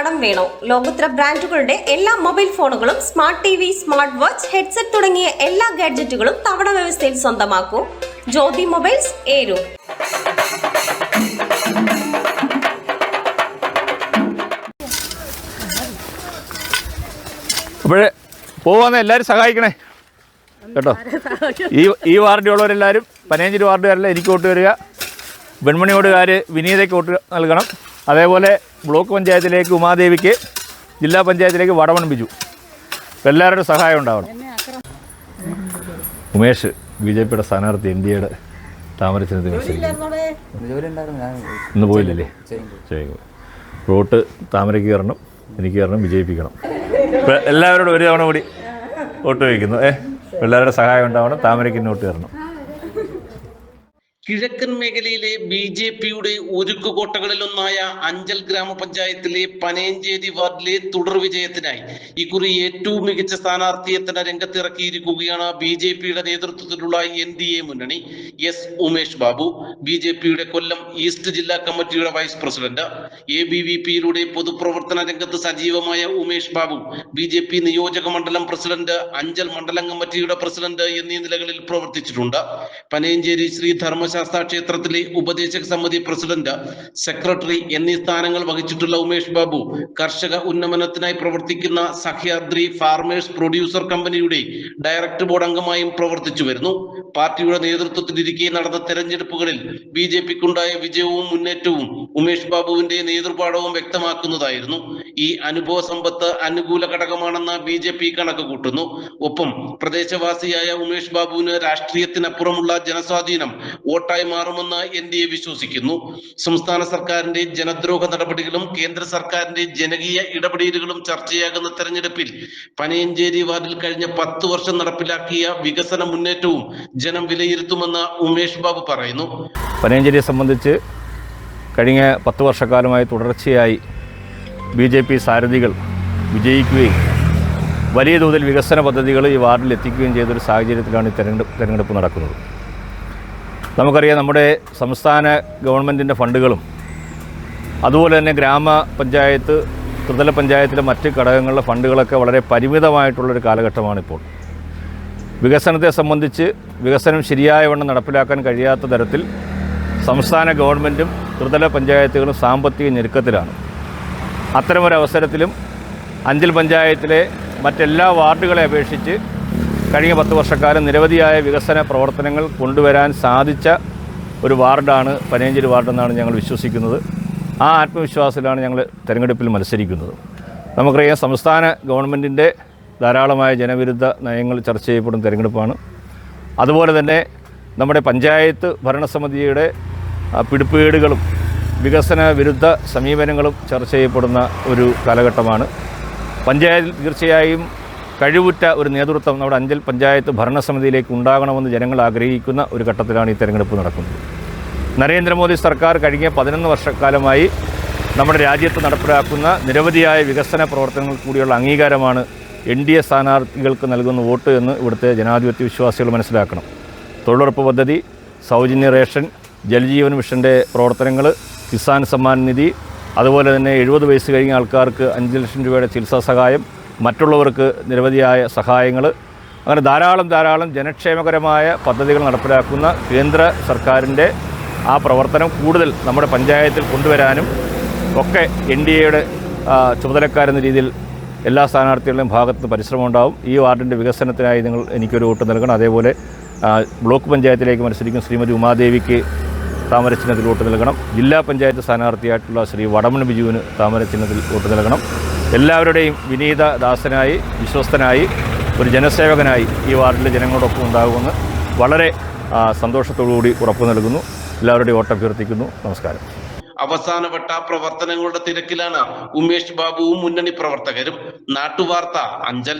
കടം വേണോ? ലോകോത്തര ബ്രാൻഡുകളുടെ എല്ലാ മൊബൈൽ ഫോണുകളും smart T V smart watch headset തുടങ്ങിയ എല്ലാ ഗാഡ്ജറ്റുകളും തവണ വ്യവസ്ഥയിൽ സ്വന്തമാക്കൂ. ജ്യോതി മൊബൈൽസ് ഏരു. പോവാന്ന് എല്ലാവരും സഹായിക്കണേ. കേട്ടോ? ഈ ഈ വാർഡിലുള്ളവരെല്ലാവരും പനയഞ്ചേരി വാർഡുകാരെല്ലാം എനിക്ക് വോട്ട് വരിക വെൺമണിയോടുകാർ വിനീതയ്ക്ക് വോട്ട് നൽകണം. അതേപോലെ ബ്ലോക്ക് പഞ്ചായത്തിലേക്ക് ഉമാദേവിക്ക് ജില്ലാ പഞ്ചായത്തിലേക്ക് വടവൺ ബിജു. എല്ലാവരുടെ സഹായം ഉണ്ടാവണം. ഉമേഷ് ബി ജെ പിയുടെ സ്ഥാനാർത്ഥി എൻ ഡി എയുടെ താമരച്ചിനത്തിൽ ഇന്ന് പോയില്ലല്ലേ? റോട്ട് താമരയ്ക്ക് കയറണം എനിക്ക് കയറണം വിജയിപ്പിക്കണം എല്ലാവരോടും ഒരു തവണ കൂടി വോട്ട് വയ്ക്കുന്നു ഏ? എല്ലാവരുടെ സഹായം ഉണ്ടാവണം താമരയ്ക്ക് ഇന്നോട്ട് കയറണം. കിഴക്കൻ മേഖലയിലെ ബി ജെ പിയുടെ ഉരുക്കുകോട്ടകളിലൊന്നായ അഞ്ചൽ ഗ്രാമപഞ്ചായത്തിലെ പനയഞ്ചേരി വാർഡിലെ തുടർ വിജയത്തിനായി ഇക്കുറി ഏറ്റവും മികച്ച സ്ഥാനാർത്ഥിയെ തന്നെ രംഗത്തിറക്കിയിരിക്കുകയാണ് ബി ജെ പിയുടെ നേതൃത്വത്തിലുള്ള എൻ ഡി എ മുന്നണി S Umesh Babu. B J പിയുടെ കൊല്ലം ഈസ്റ്റ് ജില്ലാ കമ്മിറ്റിയുടെ vice president A B V പിയിലൂടെ പൊതുപ്രവർത്തന രംഗത്ത് സജീവമായ Umesh Babu B J P നിയോജക മണ്ഡലം പ്രസിഡന്റ് അഞ്ചൽ മണ്ഡലം കമ്മിറ്റിയുടെ പ്രസിഡന്റ് എന്നീ നിലകളിൽ പ്രവർത്തിച്ചിട്ടുണ്ട്. പനയഞ്ചേരി ശ്രീ ധർമ്മശാസ്ത്ര ക്ഷേത്രത്തിലെ ഉപദേശക സമിതി പ്രസിഡന്റ് സെക്രട്ടറി എന്നീ സ്ഥാനങ്ങൾ വഹിച്ചിട്ടുള്ള ഉമേഷ് ബാബു കർഷക ഉന്നമനത്തിനായി പ്രവർത്തിക്കുന്ന സഹ്യാദ്രി ഫാർമേഴ്സ് പ്രൊഡ്യൂസർ കമ്പനിയുടെ ഡയറക്ടർ ബോർഡ് അംഗമായും പ്രവർത്തിച്ചു വരുന്നു. പാർട്ടിയുടെ നേതൃത്വത്തിലിരിക്കെ നടന്ന തെരഞ്ഞെടുപ്പുകളിൽ ബി ജെ പിക്കുണ്ടായ വിജയവും മുന്നേറ്റവും ഉമേഷ് ബാബുവിന്റെ നേതൃപാഠവും വ്യക്തമാക്കുന്നതായിരുന്നു. ഈ അനുഭവ സമ്പത്ത് അനുകൂല ഘടകമാണെന്ന് ബി ജെ പി കണക്ക് കൂട്ടുന്നു. ഒപ്പം പ്രദേശവാസിയായ ഉമേഷ് ബാബുവിന് രാഷ്ട്രീയത്തിനപ്പുറമുള്ള ജനസ്വാധീനം വോട്ടായി മാറുമെന്ന് എൻ ഡി എ വിശ്വസിക്കുന്നു. സംസ്ഥാന സർക്കാരിന്റെ ജനദ്രോഹ നടപടികളും കേന്ദ്ര സർക്കാരിന്റെ ജനകീയ ഇടപെടലുകളും ചർച്ചയാകുന്ന തെരഞ്ഞെടുപ്പിൽ പനയഞ്ചേരി വാർഡിൽ കഴിഞ്ഞ പത്ത് വർഷം നടപ്പിലാക്കിയ വികസന മുന്നേറ്റവും ജനം വിലയിരുത്തുമെന്ന് ഉമേഷ് ബാബു പറയുന്നു. പനയഞ്ചേരിയെ സംബന്ധിച്ച് കഴിഞ്ഞ പത്ത് വർഷക്കാലമായി തുടർച്ചയായി ബി ജെ പി സാരഥികൾ വിജയിക്കുകയും വലിയ തോതിൽ വികസന പദ്ധതികൾ ഈ വാർഡിൽ എത്തിക്കുകയും ചെയ്തൊരു സാഹചര്യത്തിലാണ് ഈ തെരഞ്ഞെടുപ്പ് തെരഞ്ഞെടുപ്പ് നടക്കുന്നത്. നമുക്കറിയാം നമ്മുടെ സംസ്ഥാന ഗവൺമെന്റിന്റെ ഫണ്ടുകളും അതുപോലെ തന്നെ ഗ്രാമപഞ്ചായത്ത് ത്രിതല പഞ്ചായത്തിലെ മറ്റ് ഘടകങ്ങളിലെ ഫണ്ടുകളൊക്കെ വളരെ പരിമിതമായിട്ടുള്ളൊരു കാലഘട്ടമാണിപ്പോൾ. വികസനത്തെ സംബന്ധിച്ച് വികസനം ശരിയായ വണ്ണം നടപ്പിലാക്കാൻ കഴിയാത്ത തരത്തിൽ സംസ്ഥാന ഗവൺമെന്റും ത്രിതല പഞ്ചായത്തുകളും സാമ്പത്തിക ഞെരുക്കത്തിലാണ്. അത്തരമൊരവസരത്തിലും അഞ്ചൽ പഞ്ചായത്തിലെ മറ്റെല്ലാ വാർഡുകളെ അപേക്ഷിച്ച് കഴിഞ്ഞ പത്ത് വർഷക്കാലം നിരവധിയായ വികസന പ്രവർത്തനങ്ങൾ കൊണ്ടുവരാൻ സാധിച്ച ഒരു വാർഡാണ് പനയഞ്ചേരി വാർഡെന്നാണ് ഞങ്ങൾ വിശ്വസിക്കുന്നത്. ആ ആത്മവിശ്വാസത്തിലാണ് ഞങ്ങൾ തെരഞ്ഞെടുപ്പിൽ മത്സരിക്കുന്നത്. നമുക്കറിയാം സംസ്ഥാന ഗവൺമെന്റിന്റെ ധാരാളമായ ജനവിരുദ്ധ നയങ്ങൾ ചർച്ച ചെയ്യപ്പെടുന്ന തെരഞ്ഞെടുപ്പാണ്. അതുപോലെ തന്നെ നമ്മുടെ പഞ്ചായത്ത് ഭരണസമിതിയുടെ പിടിപ്പേടുകളും വികസന വിരുദ്ധ സമീപനങ്ങളും ചർച്ച ചെയ്യപ്പെടുന്ന ഒരു കാലഘട്ടമാണ്. പഞ്ചായത്തിൽ തീർച്ചയായും കഴിവുറ്റ ഒരു നേതൃത്വം നമ്മുടെ അഞ്ചൽ പഞ്ചായത്ത് ഭരണസമിതിയിലേക്ക് ഉണ്ടാകണമെന്ന് ജനങ്ങൾ ആഗ്രഹിക്കുന്ന ഒരു ഘട്ടത്തിലാണ് ഈ തെരഞ്ഞെടുപ്പ് നടക്കുന്നത്. നരേന്ദ്രമോദി സർക്കാർ കഴിഞ്ഞ പതിനൊന്ന് വർഷക്കാലമായി നമ്മുടെ രാജ്യത്ത് നടപ്പിലാക്കുന്ന നിരവധിയായ വികസന പ്രവർത്തനങ്ങൾ കൂടിയുള്ള അംഗീകാരമാണ് എൻ ഡി എ സ്ഥാനാർത്ഥികൾക്ക് നൽകുന്ന വോട്ട് എന്ന് ഇവിടുത്തെ ജനാധിപത്യ വിശ്വാസികൾ മനസ്സിലാക്കണം. തൊഴിലുറപ്പ് പദ്ധതി സൗജന്യ റേഷൻ ജലജീവൻ മിഷന്റെ പ്രവർത്തനങ്ങൾ കിസാൻ സമ്മാൻ നിധി അതുപോലെ തന്നെ എഴുപത് വയസ്സ് കഴിഞ്ഞ ആൾക്കാർക്ക് അഞ്ച് ലക്ഷം രൂപയുടെ ചികിത്സാ സഹായം മറ്റുള്ളവർക്ക് നിരവധിയായ സഹായങ്ങൾ അങ്ങനെ ധാരാളം ധാരാളം ജനക്ഷേമകരമായ പദ്ധതികൾ നടപ്പിലാക്കുന്ന കേന്ദ്ര സർക്കാരിന്റെ ആ പ്രവർത്തനം കൂടുതൽ നമ്മുടെ പഞ്ചായത്തിൽ കൊണ്ടുവരാനും ഒക്കെ എൻ ഡി എയുടെ ചുമതലക്കാരെന്ന രീതിയിൽ എല്ലാ സ്ഥാനാർത്ഥികളുടെയും ഭാഗത്ത് പരിശ്രമം ഉണ്ടാവും ഈ വാർഡിന്റെ വികസനത്തിനായി നിങ്ങൾ എനിക്കൊരു വോട്ട് നൽകണം. അതേപോലെ ബ്ലോക്ക് പഞ്ചായത്തിലേക്ക് മത്സരിക്കുന്ന ശ്രീമതി ഉമാദേവിക്ക് താമരചിഹ്നത്തിൽ വോട്ട് നൽകണം. ജില്ലാ പഞ്ചായത്ത് സ്ഥാനാർത്ഥിയായിട്ടുള്ള ശ്രീ വടമൺ ബിജുവിന് താമരചിഹ്നത്തിൽ വോട്ട് നൽകണം. എല്ലാവരുടെയും വിനീത ദാസനായി വിശ്വസ്തനായി ഒരു ജനസേവകനായി ഈ വാർഡിലെ ജനങ്ങളോടൊപ്പം ഉണ്ടാകുമെന്ന് വളരെ സന്തോഷത്തോടുകൂടി ഉറപ്പു നൽകുന്നു. എല്ലാവരുടെയും ഓട്ടഭ്യർത്ഥിക്കുന്നു നമസ്കാരം. അവസാനവട്ട പ്രവർത്തനങ്ങളുടെ തിരക്കിലാണ് ഉമേഷ് ബാബുവും മുന്നണി പ്രവർത്തകരും. നാട്ടുവാർത്ത അഞ്ചൽ.